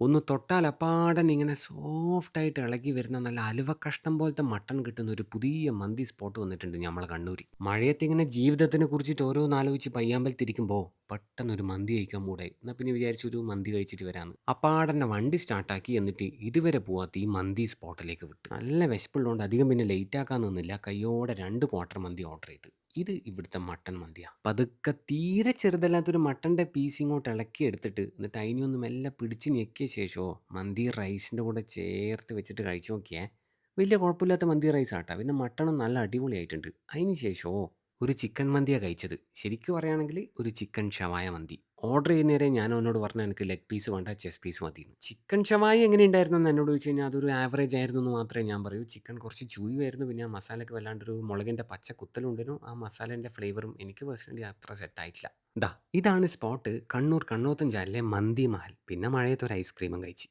ഒന്ന് തൊട്ടാൽ അപ്പാടൻ ഇങ്ങനെ സോഫ്റ്റായിട്ട് ഇളകി വരുന്ന നല്ല അലുവ കഷ്ടം പോലത്തെ മട്ടൺ കിട്ടുന്ന ഒരു പുതിയ മന്തി സ്പോട്ട് വന്നിട്ടുണ്ട് നമ്മളെ കണ്ണൂരി മഴയത്ത് ഇങ്ങനെ ജീവിതത്തിനെ കുറിച്ചിട്ട് ഓരോന്നാലോചിച്ച് പയ്യാമ്പലത്തിരിക്കുമ്പോൾ പെട്ടെന്ന് ഒരു മന്തി കഴിക്കാൻ മൂടായി. എന്നാൽ പിന്നെ വിചാരിച്ചു ഒരു മന്തി കഴിച്ചിട്ട് വരാന്ന്. അപ്പാടനെ വണ്ടി സ്റ്റാർട്ടാക്കി എന്നിട്ട് ഇതുവരെ പോവാത്ത ഈ മന്തി സ്പോട്ടിലേക്ക് വിട്ടു. നല്ല വിശപ്പുള്ളതുകൊണ്ട് അധികം പിന്നെ ലേറ്റ് ആക്കാൻ നിന്നില്ല. കയ്യോടെ രണ്ട് ക്വാർട്ടർ മന്തി ഓർഡർ ചെയ്തു. ഇത് ഇവിടുത്തെ മട്ടൺ മന്തിയാണ് പതുക്കെ തീരെ ചെറുതല്ലാത്തൊരു മട്ടന്റെ പീസ് ഇങ്ങോട്ട് ഇളക്കി എടുത്തിട്ട് എന്നിട്ട് അതിനെ ഒന്ന് മെല്ലെ പിടിച്ച് ഞെക്കിയ ശേഷമോ മന്തി റൈസിന്റെ കൂടെ ചേർത്ത് വെച്ചിട്ട് കഴിച്ചു നോക്കിയേ. വലിയ കുഴപ്പമില്ലാത്ത മന്തി റൈസ് ആട്ടോ പിന്നെ മട്ടണും നല്ല അടിപൊളിയായിട്ടുണ്ട്. അതിന് ശേഷമോ ഒരു ചിക്കൻ മന്തിയാണ് കഴിച്ചത്. ശരിക്കും പറയുകയാണെങ്കിൽ ഒരു ചിക്കൻ ഷവായ മന്തി. ഓർഡർ ചെയ്യുന്നേരെ ഞാൻ അവനോട് പറഞ്ഞു എനിക്ക് ലെഗ് പീസ് വേണ്ട ചെസ്റ്റ് പീസ് മതി ചിക്കൻ ഷവായി എങ്ങനെ ഉണ്ടായിരുന്നു എന്ന് എന്നോട് ചോദിച്ചു കഴിഞ്ഞാൽ അതൊരു ആവറേജ് ആയിരുന്നു എന്ന് മാത്രമേ ഞാൻ പറയൂ. ചിക്കൻ കുറച്ച് ചൂയുമായിരുന്നു പിന്നെ ആ മസാലയ്ക്ക് വല്ലാണ്ടൊരു മുളകിന്റെ പച്ച കുത്തലുണ്ടെന്നു ആ മസാലേന്റെ ഫ്ലേവറും എനിക്ക് പേഴ്സണലി അത്ര സെറ്റായിട്ടില്ല. ദാ ഇതാണ് സ്പോട്ട് കണ്ണൂർ കണ്ണോത്തൻ ചാലിലെ മന്തി മഹൽ. പിന്നെ മഴയത്ത് ഒരു ഐസ്ക്രീമും കഴിച്ച്.